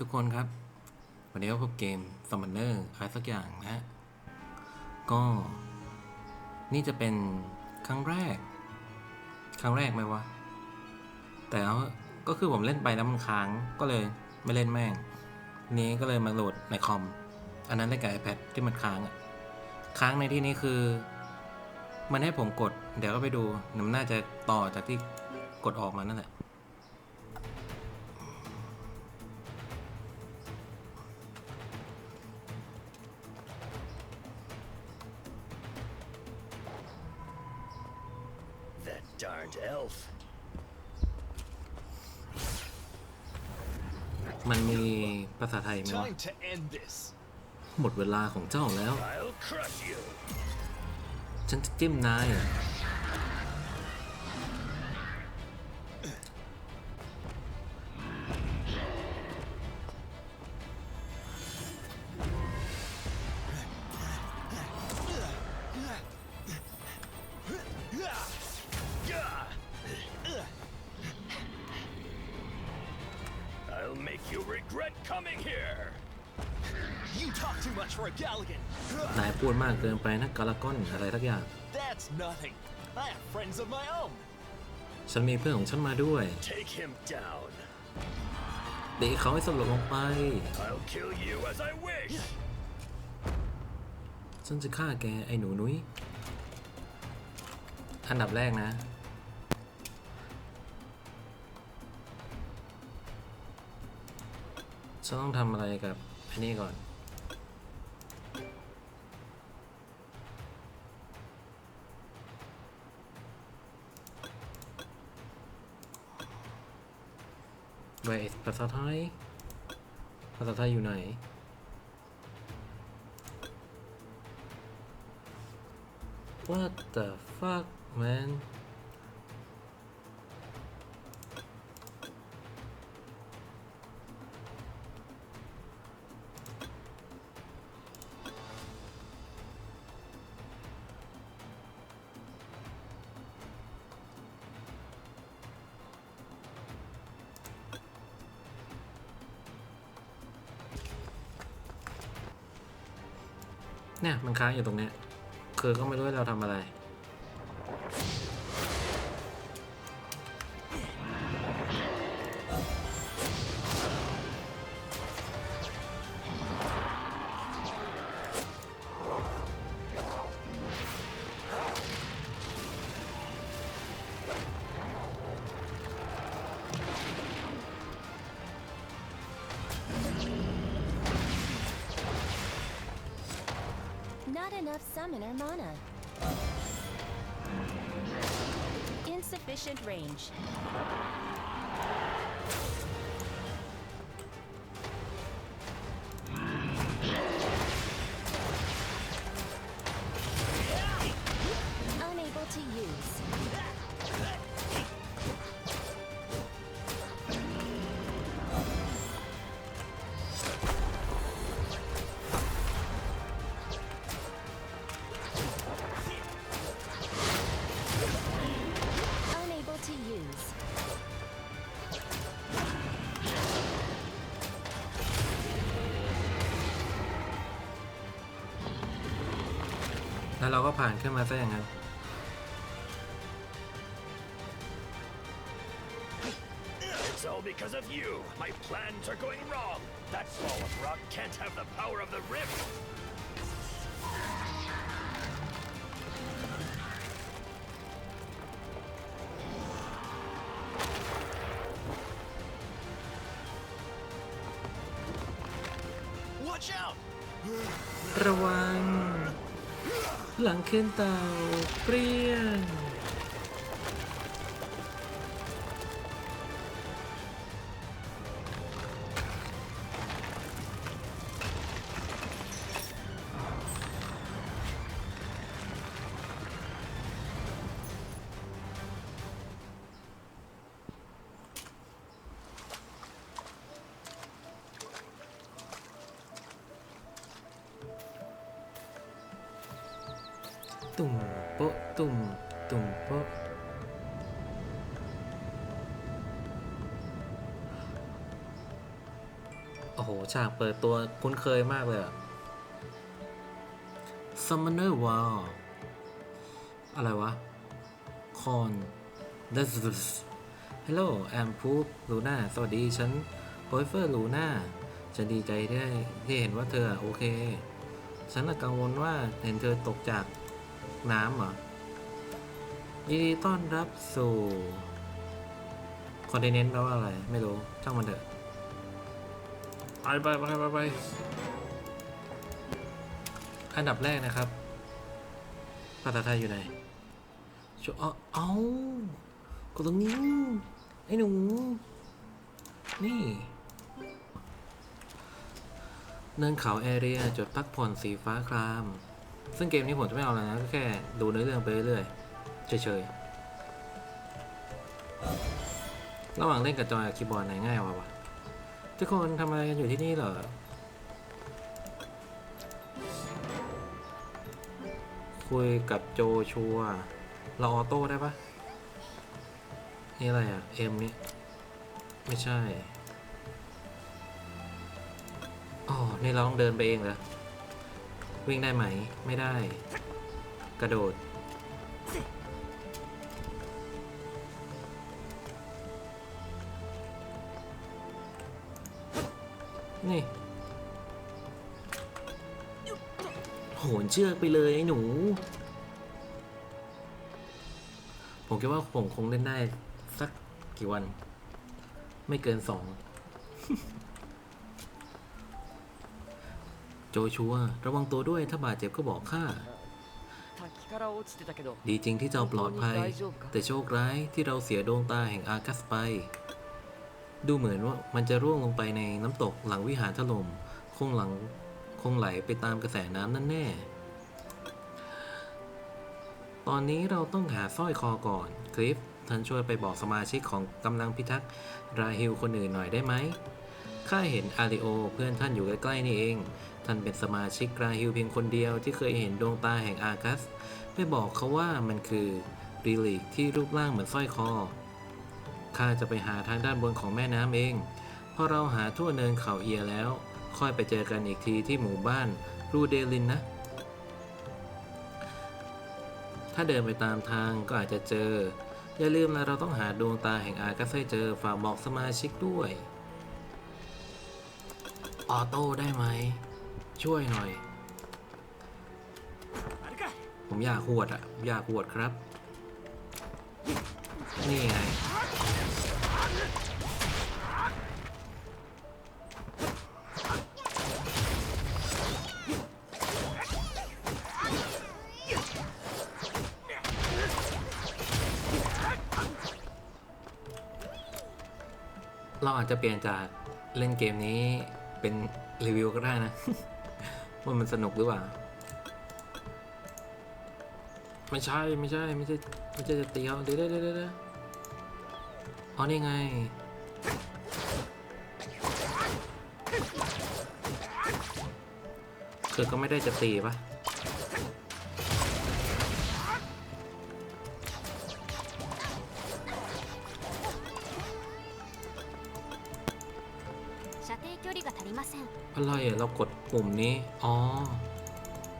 ทุกคนครับ วันนี้ก็พบเกม Summoner อะไรสักอย่างนะฮะ ก็ นี่จะเป็นครั้งแรก ครั้งแรกไหมวะ แต่ก็คือผมเล่นไปแล้วมันค้างก็เลยไม่เล่นแม่ง นี้ก็เลยมาโหลดในคอม อันนั้นได้กับ iPad ที่มันค้างอะค้างในที่นี้คือ มันให้ผมกด เดี๋ยวก็ไปดูมันน่าจะต่อจากที่กดออกมานั่นแหละ ษาไทยไหมวะ Time to end this. หมดเวลาของเจ้าแล้ว I'll crush you. ฉันจะจิ้มนาย I'll นายพูดมากเกินไปนะกาลากอนอะไรทักอย่าง That's nothing. I have friends of my own. ฉันมีเพื่อนของฉันมาด้วย Take him down. เด็กเขาให้สลบลงไป I'll kill you as I wish. ฉันจะฆ่าแกไอ้หนูนุ้ยอันดับแรกนะ ฉันต้องทำอะไรกับอันนี้ก่อน Where is ภาษาไทย ภาษาไทยอยู่ไหน What the fuck man ค้างอยู่ตรงเนี้ยคือก็ไม่รู้ว่าเราทำอะไร enough summoner mana. Insufficient range. แล้วเราก็ผ่านขึ้นมาซะอย่างนั้น It's all because of you. My plans are going wrong. That ball of rock can't have the power of the rift. หลังเคนเต่าเปรี้ยง ตุ่มโป๊ะตุ่มตุ่มโป๊ะโอ้โห ฉากเปิดตัวคุ้นเคยมากเลยอะ Summoner Wall อะไรวะคอน This Hello I'm Poop Luna สวัสดีฉัน p o i f e r Luna ฉันดีใจที่ได้ที่เห็นว่าเธอโอเค ฉันน่ะกังวลว่าเห็นเธอตกจาก น้ำเหรอยินดีต้อนรับสู่คอนเทนต์แปลว่าอะไร ไม่รู้ช่างมันเถอะไปไปไปไปไปอันดับแรกนะครับภาษาไทยอยู่ไหนชัวเอาเอากดตรงนี้ ไอ้หนู นี่ เนินเขาแอเรียจุดพักผ่อนสีฟ้าคราม ซึ่งเกมนี้ผมจะไม่เอาอะไรนะก็แค่ดูเนื้อเรื่องไปเรื่อยๆเฉยๆระหว่างเล่นกับจอยกับคีย์บอร์ดไหนง่ายกว่าวะทุกคนทำอะไรกันอยู่ที่นี่เหรอคุยกับโจชัว เราออโต้ได้ปะนี่อะไรอะเอ็มนี่ไม่ใช่ อ๋อ นี่เราต้องเดินไปเองเหรอ วิ่งได้ไหม ไม่ได้ กระโดด นี่โหนเชือกไปเลยไอ้หนู ผมคิดว่าผมคงเล่นได้ สักกี่วัน ไม่เกินสอง โจชัว ระวังตัวด้วยถ้าบาดเจ็บก็บอกข้า ดีจริงที่เจ้าปลอดภัย แต่โชคร้ายที่เราเสียดวงตาแห่งอากัสไป ดูเหมือนว่ามันจะร่วงลงไปในน้ำตกหลังวิหารถล่มคงหลังคงไหลไปตามกระแสน้ำนั่นแน่ ตอนนี้เราต้องหาสร้อยคอก่อน คลิปท่านช่วยไปบอกสมาชิกของกำลังพิทักษ์ราฮิลคนอื่นหน่อยได้ไหม ข้าเห็นอาริโอ เพื่อนท่านอยู่ใกล้ๆนี่เอง ท่านเป็นสมาชิกกราฮิลเพียงคนเดียวที่เคยเห็นดวงตาแห่งอากัส ไปบอกเขาว่ามันคือรีลิกที่รูปร่างเหมือนสร้อยคอ ข้าจะไปหาทางด้านบนของแม่น้ำเอง พอเราหาทั่วเนินเขาเอียแล้ว ค่อยไปเจอกันอีกทีที่หมู่บ้านรูเดลินนะ ถ้าเดินไปตามทางก็อาจจะเจอ อย่าลืมนะเราต้องหาดวงตาแห่งอากัสให้เจอ ฝากบอกสมาชิกด้วย ออโต้ได้ไหม ช่วยหน่อย ผมอยากขวดอะอยากขวดครับ นี่ไง เราอาจจะเปลี่ยนจากเล่นเกมนี้ เป็นรีวิวก็ได้นะ ว่ามันสนุกหรือเปล่า ไม่ใช่ไม่ใช่ไม่ใช่ไม่ใช่จะตีเขาเดี๋ยวเดี๋ยวเดี๋ยวเดี๋ยวอ๋อนี่ไงคือก็ไม่ได้จะตีปะ射 อะไรอ่เรากดปุ่มนี้ อ๋อ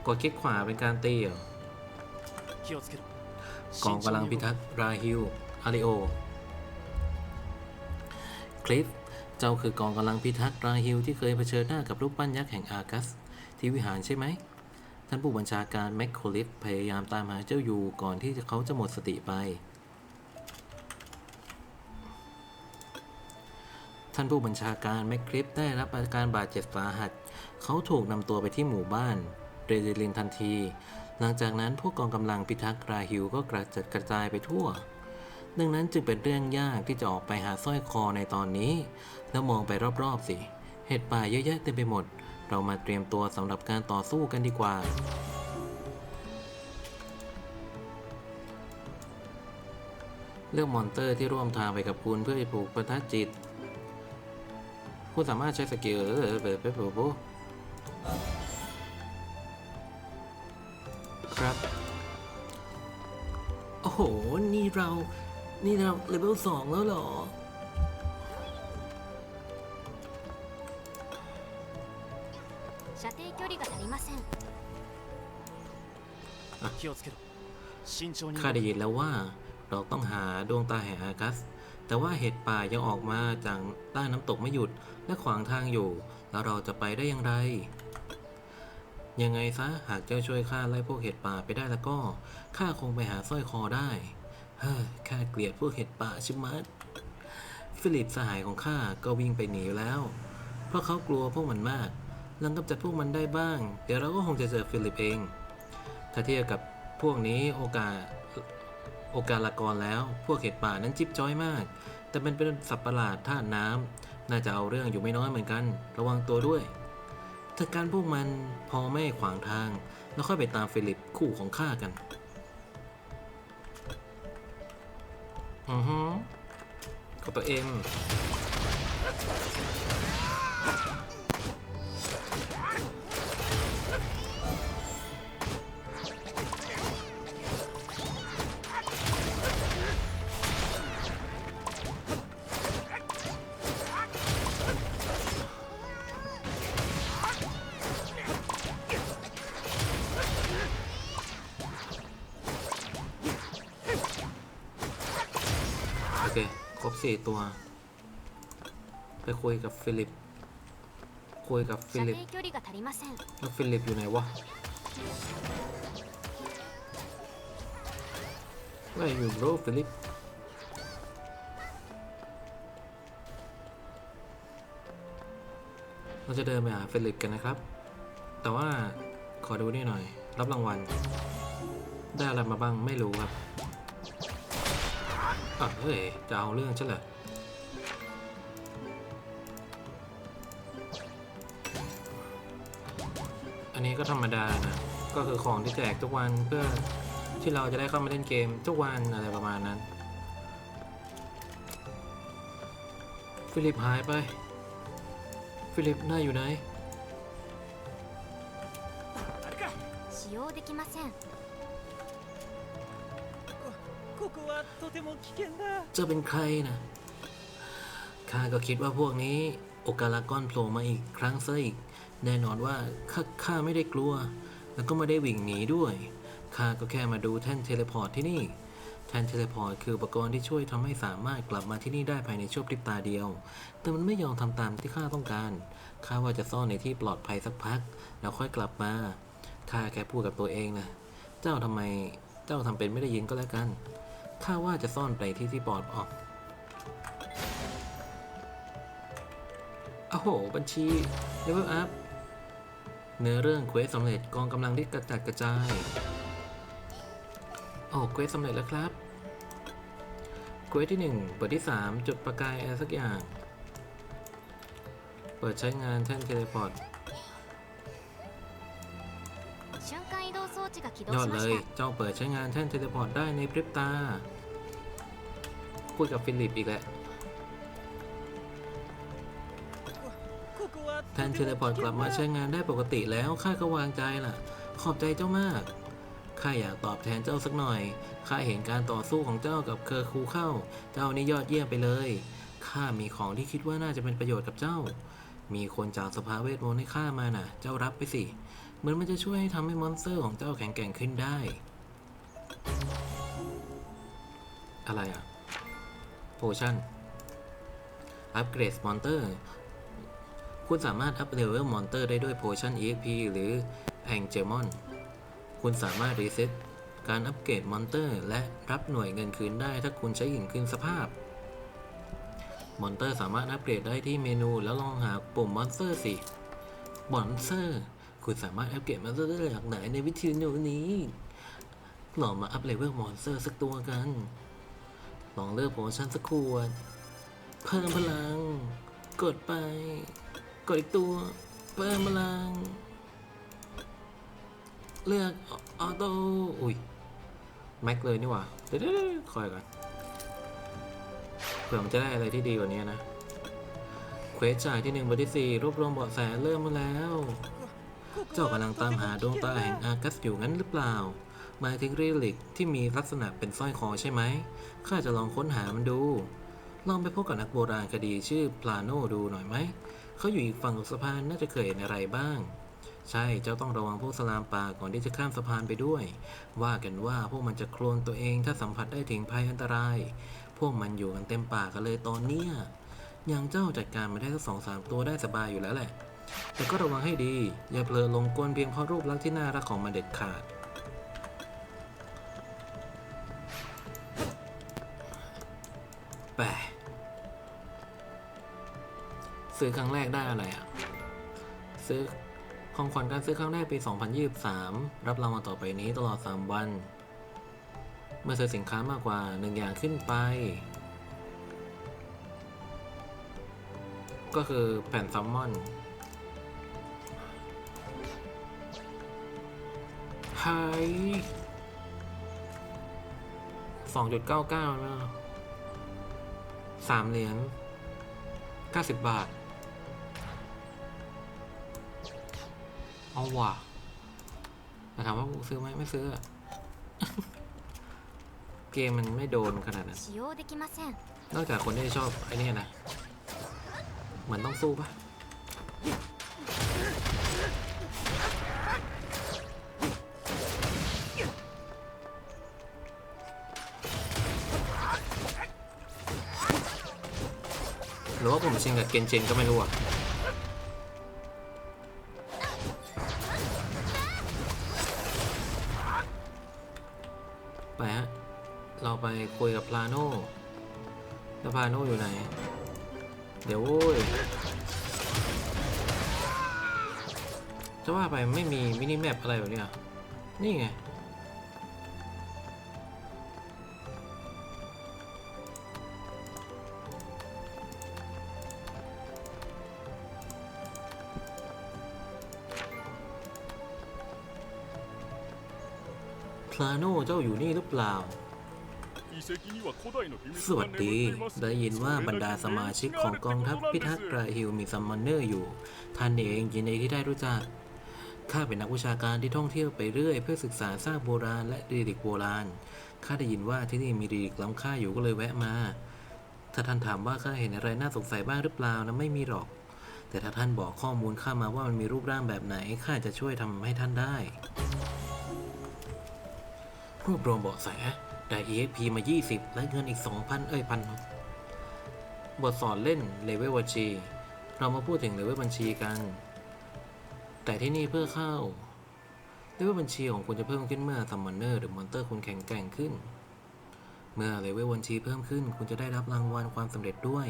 กดคลิกขวาเป็นการตีเหรอกองกำลังพิทักษ์ราฮิลอาริโอ คลิฟ เจ้าคือกองกำลังพิทักษ์ราฮิลที่เคยเผชิญหน้ากับรูปปั้นยักษ์แห่งอากัส ที่วิหารใช่ไหม ท่านผู้บัญชาการแม็กโคลิฟพยายามตามหาเจ้าอยู่ก่อนที่เขาจะหมดสติไป ท่านผู้บัญชาการแมคคลิฟได้รับอาการบาดเจ็บสาหัส เขาถูกนำตัวไปที่หมู่บ้านเรเดลินทันที หลังจากนั้นพวกกองกำลังพิทักษ์ราฮิลก็กระจัดกระจายไปทั่ว ดังนั้นจึงเป็นเรื่องยากที่จะออกไปหาสร้อยคอในตอนนี้ แล้วมองไปรอบๆสิ เห็ดป่าเยอะแยะเต็มไปหมด เรามาเตรียมตัวสำหรับการต่อสู้กันดีกว่าเลือกมอนเตอร์ที่ร่วมทางไปกับคุณเพื่อให้ผูกประทัดจิต คุณสามารถใช้สกิลเออเปิดไปปุ๊บครับ โอ้โห นี่เรา นี่เราเลเวลสองแล้วเหรอ 射程距離が足りません気をつけろ慎重に ข้าได้ยินแล้วว่าเราต้องหาดวงตาแห่งอากัส แต่ว่าเห็ดป่ายังออกมาจากใต้น้ำตกไม่หยุดและขวางทางอยู่ แล้วเราจะไปได้อย่างไร ยังไงซะหากเจ้าช่วยข้าไล่พวกเห็ดป่าไปได้แล้วก็ข้าคงไปหาสร้อยคอได้เฮ้ยข้าเกลียดพวกเห็ดป่าชิมัดฟิลิปสหายของข้าก็วิ่งไปหนีแล้ว เพราะเขากลัวพวกมันมากหลังกำจัดพวกมันได้บ้าง เดี๋ยวเราก็คงจะเจอฟิลิปเอง ถ้าเทียบกับพวกนี้โอกาส โอกาสละกรแล้ว พวกเห็ดป่านั้นจิ๊บจ้อยมาก แต่มันเป็นสัตว์ประหลาดธาตุน้ำน่าจะเอาเรื่องอยู่ไม่น้อยเหมือนกัน ระวังตัวด้วยถ้าการพวกมันพอไม่ขวางทาง แล้วค่อยไปตามฟิลิปคู่ของข้ากัน อือฮึกดตัวเอ็ม ตัว ไปคุยกับฟิลิป คุยกับฟิลิปแล้วฟิลิปอยู่ไหนวะไม่อยู่รู้ฟิลิปเราจะเดินไปหาฟิลิปกันนะครับ แต่ว่าขอดูนี่หน่อย รับรางวัล ได้อะไรมาบ้างไม่รู้ครับ อ่ะเฮ้ย จะเอาเรื่องใช่เหรอ อันนี้ก็ธรรมดานะ ก็คือของที่แจกทุกวันเพื่อที่เราจะได้เข้ามาเล่นเกมทุกวันอะไรประมาณนั้น ฟิลิปหายไป ฟิลิปน่าอยู่ไหน 使用できません จะเป็นใครนะข้าก็คิดว่าพวกนี้โอกาลากอนโผล่มาอีกครั้งซะอีก แน่นอนว่าข้าข้าไม่ได้กลัว แล้วก็ไม่ได้วิ่งหนีด้วยข้าก็แค่มาดูแท่นเทเลพอร์ตที่นี่ แท่นเทเลพอร์ตคืออุปกรณ์ที่ช่วยทำให้สามารถกลับมาที่นี่ได้ภายในช่วงพริบตาเดียว แต่มันไม่ยอมทำตามที่ข้าต้องการข้าว่าจะซ่อนในที่ปลอดภัยสักพัก แล้วค่อยกลับมาข้าแค่พูดกับตัวเองนะเจ้าทำไมเจ้าทำเป็นไม่ได้ยินก็แล้วกัน ข้าว่าจะซ่อนไปที่ที่ปลอดออกโอ้โห บัญชีเลเวลอัพ เนื้อเรื่องเควสสำเร็จกองกำลังที่กระจัดกระจาย โอ้เควสสำเร็จแล้วครับ เควสที่1บทที่ 3 จุดประกายอะไรสักอย่าง เปิดใช้งานแท่นเทเลพอร์ต ยอดเลย เจ้าเปิดใช้งานแท่นเทเลพอร์ตได้ในพริบตา พูดกับฟิลิปอีกแหละ แท่นเทเลพอร์ตกลับมาใช้งานได้ปกติแล้ว ข้าก็วางใจล่ะ ขอบใจเจ้ามาก ข้าอยากตอบแทนเจ้าสักหน่อย ข้าเห็นการต่อสู้ของเจ้ากับเคอร์คูเข้า เจ้านี่ยอดเยี่ยมไปเลย ข้ามีของที่คิดว่าน่าจะเป็นประโยชน์กับเจ้า มีคนจากสภาเวทมนต์ให้ข้ามาน่ะ เจ้ารับไปสิ เหมือนมันจะช่วยให้ทำให้มอนสเตอร์ของเจ้าแข็งแกร่งขึ้นได้ อะไรอะโพชั่น อัปเกรดมอนเตอร์ คุณสามารถอัพเลเวลมอนเตอร์ได้ด้วย Potion EXP หรือ Angemon คุณสามารถรีเซ็ตการอัปเกรดมอนเตอร์และรับหน่วยเงินคืนได้ถ้าคุณใช้หินคืนสภาพ มอนเตอร์สามารถอัปเกรดได้ที่เมนูแล้วลองหาปุ่มมอนสเตอร์สิมอนสเตอร์ คุณสามารถอัปเกรดมอนสเตอร์ได้หลากหลายในวิธีโนนี้ลองมาอัพเลเวลมอนสเตอร์สักตัวกัน ลองเลือกโพชั่นสักขวด เพิ่มพลัง กดไป กดอีกตัว เพิ่มพลัง เลือกออโต้อุ้ยแม็กเลยนี่หว่า เดี๋ยวๆคอยก่อน เผื่อมันจะได้อะไรที่ดีกว่านี้นะ เควสจ่ายที่หนึ่งบทที่สี่รวบรวมเบาะแสเริ่มมาแล้ว เจ้ากำลังตามหาดวงตาแห่งอากัสอยู่งั้นหรือเปล่าหมายถึงเรลิกที่มีลักษณะเป็นสร้อยคอใช่ไหม ข้าจะลองค้นหามันดู ลองไปพบกับนักโบราณคดีชื่อพลาโนดูหน่อยไหม เขาอยู่อีกฝั่งของสะพานน่าจะเคยเห็นอะไรบ้าง ใช่ เจ้าต้องระวังพวกสลามป่าก่อนที่จะข้ามสะพานไปด้วย ว่ากันว่าพวกมันจะโคลนตัวเองถ้าสัมผัสได้ถึงภัยอันตราย พวกมันอยู่กันเต็มป่ากันเลยตอนเนี้ยอย่างเจ้าจัดการมาได้สักสองสามตัวได้สบายอยู่แล้วแหละ แต่ก็ระวังให้ดี อย่าเผลอลงกลเพียงเพราะรูปลักษณ์ที่น่ารักของมันเด็ดขาด แปซื้อครั้งแรกได้อะไรอะ ซื้อของขวัญการซื้อครั้งแรกปี 2023 รับรางวัลต่อไปนี้ตลอด 3 วัน เมื่อซื้อสินค้ามากกว่า 1 อย่างขึ้นไป ก็คือแผ่นซัมมอน ภัยสองจุดเก้าเก้านะสามเหรียญเก้าสิบบาท เอาว่ะถามว่ากูซื้อไหมไม่ซื้อ เกมมันไม่โดนขนาดนั้นนอกจากคนที่ชอบไอ้นี่นะ เหมือนต้องสู้ปะ หรือว่าผมชิงกับเกนเจนก็ไม่รู้อะไปฮะ เราไปคุยกับพลาโน่แล้วพาโน่อยู่ไหน เดี๋ยวโว้ยจะว่าไปไม่มีมินิแมปอะไรแบบนี้ยนี่ไง เจ้าอยู่นี่หรือเปล่า สวัสดี ได้ยินว่าบรรดาสมาชิกของกองทัพพิทักษ์ราฮิลมีซัมมอนเนอร์อยู่ ท่านเองยินดีที่ได้รู้จัก ข้าเป็นนักวิชาการที่ท่องเที่ยวไปเรื่อย เพื่อศึกษาซากโบราณและดีดิกโบราณ ข้าได้ยินว่าที่นี่มีดีดิกล้ำค่าอยู่ก็เลยแวะมา ถ้าท่านถามว่าข้าเห็นอะไรน่าสงสัยบ้างหรือเปล่านะไม่มีหรอก แต่ถ้าท่านบอกข้อมูลข้ามาว่ามันมีรูปร่างแบบไหนข้าจะช่วยทำให้ท่านได้ รวบรวมเบาะแส ได้ EXP มา 20 และเงินอีก 2,000 เอ้ยพันบทสอนเล่นเลเวลบัญชี เรามาพูดถึงเลเวลบัญชีกัน แต่ที่นี่เพื่อเข้าเลเวลบัญชีของคุณจะเพิ่มขึ้นเมื่อซัมมอนเนอร์หรือมอนเตอร์คุณแข็งแกร่งขึ้น เมื่อเลเวลบัญชีเพิ่มขึ้น คุณจะได้รับรางวัลความสำเร็จด้วย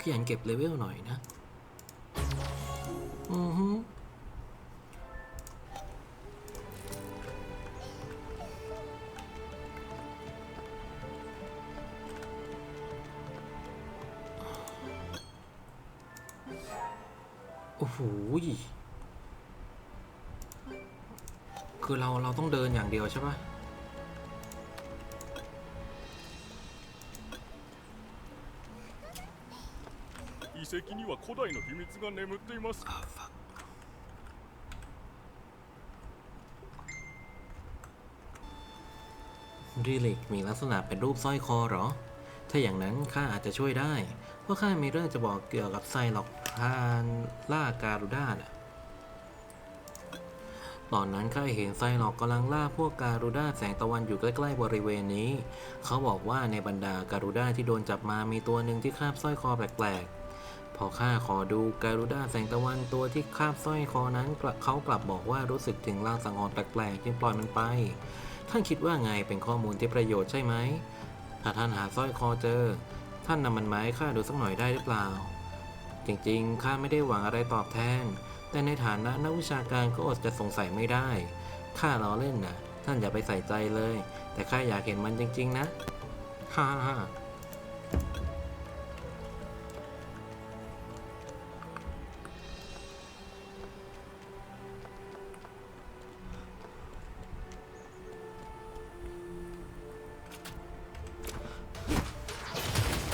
ขยันเก็บเลเวลหน่อยนะ อือฮึ โอ้โหยคือเราเราต้องเดินอย่างเดียวใช่ปะ 遺跡には古代の秘密が眠っています รีลิกมีลักษณะเป็นรูปสร้อยคอเหรอ ถ้าอย่างนั้นข้าอาจจะช่วยได้ เพราะข้ามีเรื่องจะบอกเกี่ยวกับไซล็อก พานล่าการุด้าน่ะตอนนั้นข้าเห็นไซลอกกำลังล่าพวกการุด้าแสงตะวันอยู่ใกล้ ๆ บริเวณนี้ เขาบอกว่าในบรรดาการุด้าที่โดนจับมามีตัวหนึ่งที่คาบสร้อยคอแปลกๆ พอข้าขอดูการุด้าแสงตะวันตัวที่คาบสร้อยคอนั้นเขากลับบอกว่ารู้สึกถึงลางสังหรณ์แปลกๆจึงปล่อยมันไป ท่านคิดว่าไงเป็นข้อมูลที่ประโยชน์ใช่ไหมถ้าท่านหาสร้อยคอเจอ ท่านนำมันมาให้ข้าดูสักหน่อยได้หรือเปล่า จริงๆ ข้าไม่ได้หวังอะไรตอบแทน แต่ในฐานะนักวิชาการก็อดจะสงสัยไม่ได้ ข้าล้อเล่นนะท่านอย่าไปใส่ใจเลย แต่ข้าอยากเห็นมันจริง ๆ นะฮ่าฮ่า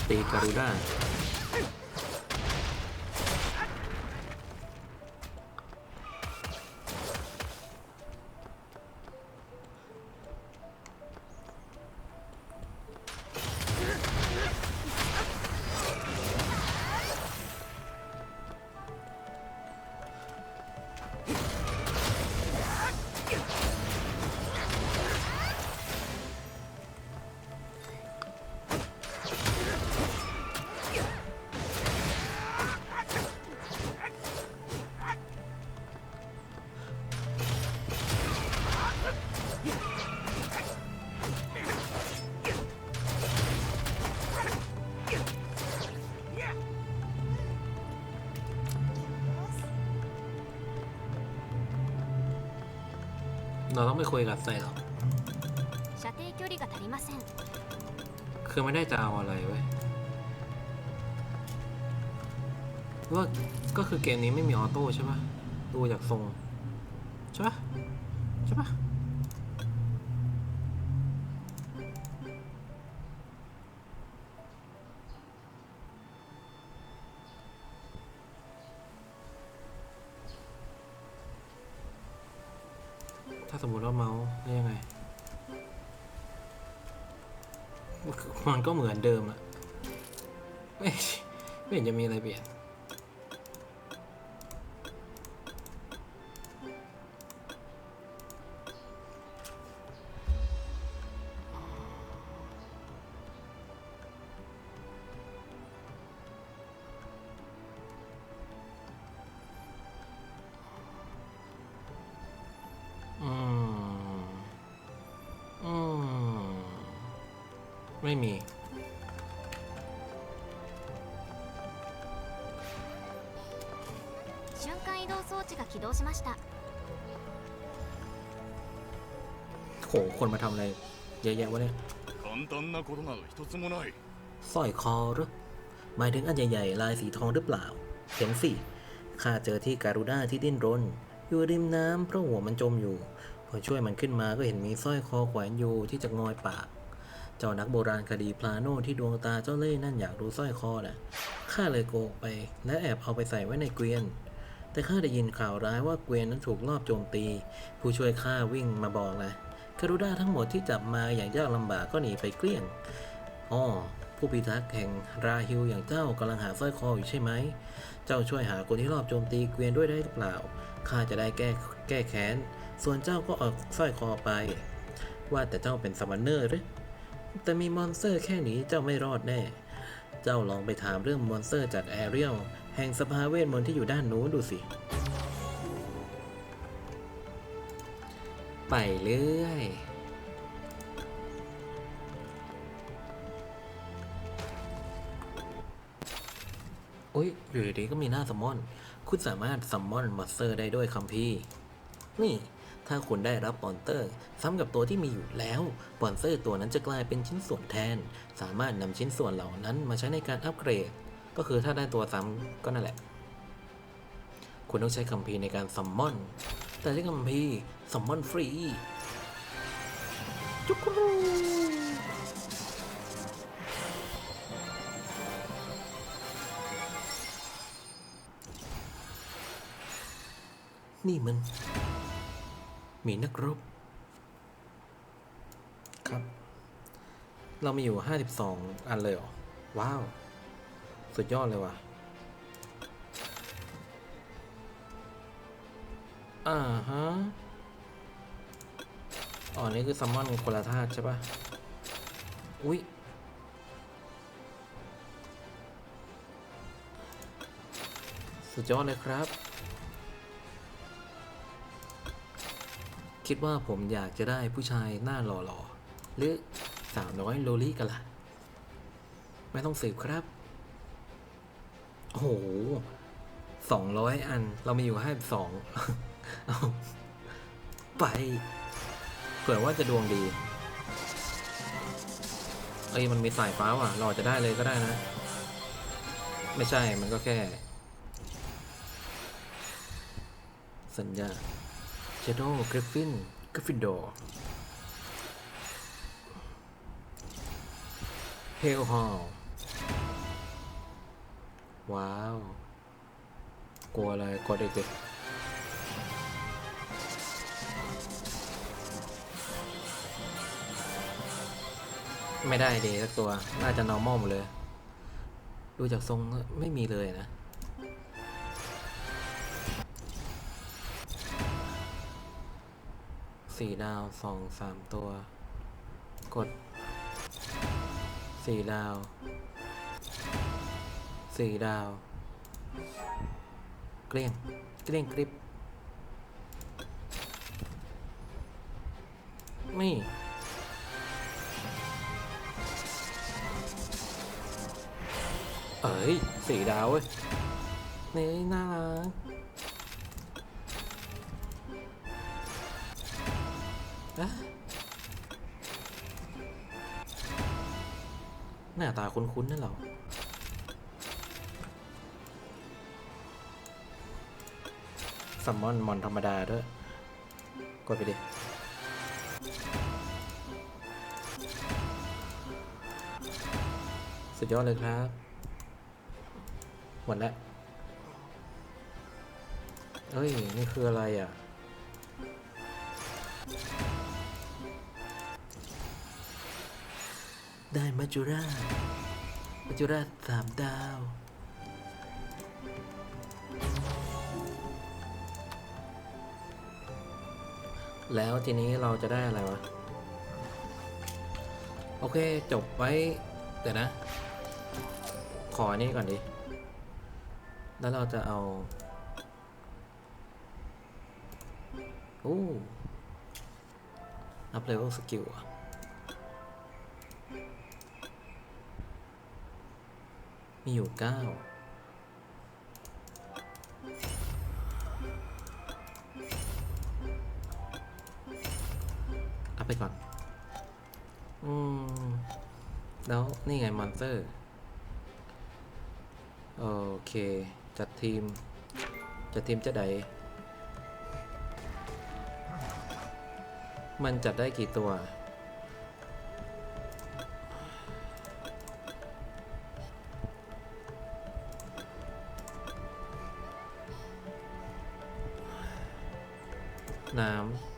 ตีการุด้า เราต้องไปคุยกับใไซหรอกคือไม่ได้จะเอาอะไรเว้ยว่าก็คือเกมนี้ไม่มีออโต้ใช่ปะดูจากทรง ถ้าสมมติว่าเมาส์ได้ยังไง มันก็เหมือนเดิมอะไม่ไม่เห็นจะมีอะไรเปลี่ยน หคนมาทำอะไรเยอะแยะวะเนี่ยสร้อยคอหรือหมายถึงอันใหญ่ๆลายสีทองหรือเปล่า เห็นสิข้าเจอที่การูด้าที่ดิ้นรน อยู่ริมน้ำเพราะหัวมันจมอยู่ พอช่วยมันขึ้นมาก็เห็นมีสร้อยคอแขวนอยู่ที่จะงอยปาก เจ้านักโบราณคดีพลาโนที่ดวงตาเจ้าเล่นั่นอยากรู้สร้อยคอนะ่ะข้าเลยโกงไป และแอบเอาไปใส่ไว้ในเกวียน แต่ข้าได้ยินข่าวร้ายว่าเกวียนนั้นถูกลอบโจมตี ผู้ช่วยข้าวิ่งมาบอกเลย คารุด้าทั้งหมดที่จับมาอย่างยากลำบากก็หนีไปเกลี้ยงอ๋อผู้พิทักษ์แห่งราฮิลอย่างเจ้ากำลังหาสร้อยคออยู่ใช่ไหม เจ้าช่วยหาคนที่รอบโจมตีเกวียนด้วยได้หรือเปล่า ข้าจะได้แก้แก้แค้น ส่วนเจ้าก็เอาสร้อยคอไป ว่าแต่เจ้าเป็นซัมมอนเนอร์หรือ แต่มีมอนสเตอร์แค่นี้เจ้าไม่รอดแน่ เจ้าลองไปถามเรื่องมอนสเตอร์จากแอเรียลแห่งสภาเวทมนต์ที่อยู่ด้านนู้นดูสิ ไปเรื่อยอุ้ยอยู่ดีๆก็มีหน้าซัมมอน คุณสามารถซัมมอนมอนสเตอร์ได้ด้วยคัมภีร์นี่ ถ้าคุณได้รับปอนเตอร์ ซ้ำกับตัวที่มีอยู่แล้ว ปอนเตอร์ตัวนั้นจะกลายเป็นชิ้นส่วนแทน สามารถนำชิ้นส่วนเหล่านั้นมาใช้ในการอัปเกรด ก็คือถ้าได้ตัวซ้ำก็นั่นแหละ คุณต้องใช้คัมภีร์ในการซัมมอน แต่ใช้คัมภี ร์ซัมมอนฟรีจุกรูนี่มัน มีนักรบ ครับ เรามีอยู่ 52 อันเลยเหรอ ว้าว สุดยอดเลยว่ะอ่าฮะ อ๋อ นี่คือซัมมอนคนละธาตุใช่ปะอุ๊ยสุดยอดเลยครับ คิดว่าผมอยากจะได้ผู้ชายหน้าหล่อๆ หรือสาวน้อยโลลี่กันล่ะ ไม่ต้องสืบครับ โอ้โหสองร้อยอัน เรามีอยู่ห้าสอง เอา ไป เผื่อว่าจะดวงดี เอ้ยมันมีสายฟ้าว่ะ เราอจจะได้เลยก็ได้นะ ไม่ใช่มันก็แค่ สัญญาเชโดกริฟฟินกริฟฟินดอร์เฮลฮอลว้าว กลัวอะไรกลัวเด็กๆ ไม่ได้เดสักตัว น่าจะ normal หมดเลย ดูจากทรงไม่มีเลยนะ สี่ดาวสองสามตัว กด สี่ดาว สี่ดาว เกลี้ยง เกลี้ยงกริบไม่ เอ้ยสี่ดาวเว้ยนี่น่ารักหน้าตาคุ้นๆนั่นหราซัมมอนมอนธรรมดาด้วย กดไปดิ สุดยอดเลยครับ หมดแล้วเฮ้ย นี่คืออะไรอะ ได้มาจูรามาจูราสามดาว แล้วทีนี้เราจะได้อะไรวะ โอเค จบไว้ เดี๋ยวนะ ขออันนี้ก่อนดิ แล้วเราจะเอาโอ้อัพเลเวลสกิลอะมีอยู่เก้าอัพไปก่อน อืม แล้วนี่ไงมอนสเตอร์ โอเค จัดทีม จัดทีมจะไดมันจัดได้กี่ตัว น้ำ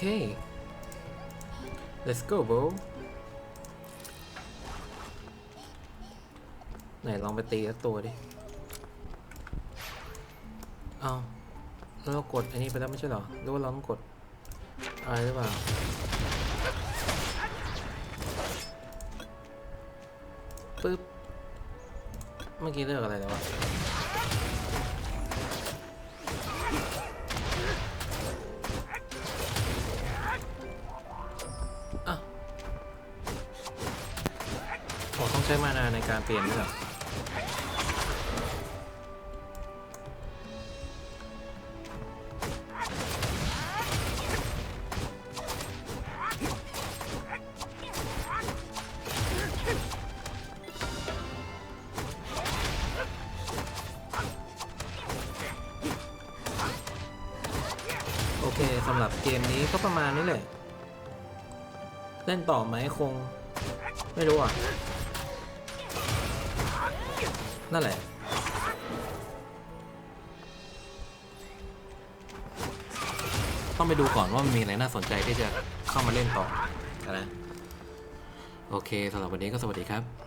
โอเค let's go bro ไหนลองไปตีสักตัวดิ เอาแล้วเรากดอันนี้ไปแล้วไม่ใช่เหรอหรือว่าเราต้องกด อะไรหรือเปล่า ปึ๊บ เมื่อกี้เลือกอะไรแล้ววะ ช้มานาในการเปลี่ยนด้วยเหรอโอเคสำหรับเกมนี้ก็ประมาณนี้แหละเล่นต่อไหมคง ไม่รู้อะ นั่นแหละ ต้องไปดูก่อนว่ามีอะไรน่าสนใจที่จะเข้ามาเล่นต่อนะโอเคสำหรับวันนี้ก็สวัสดีครับ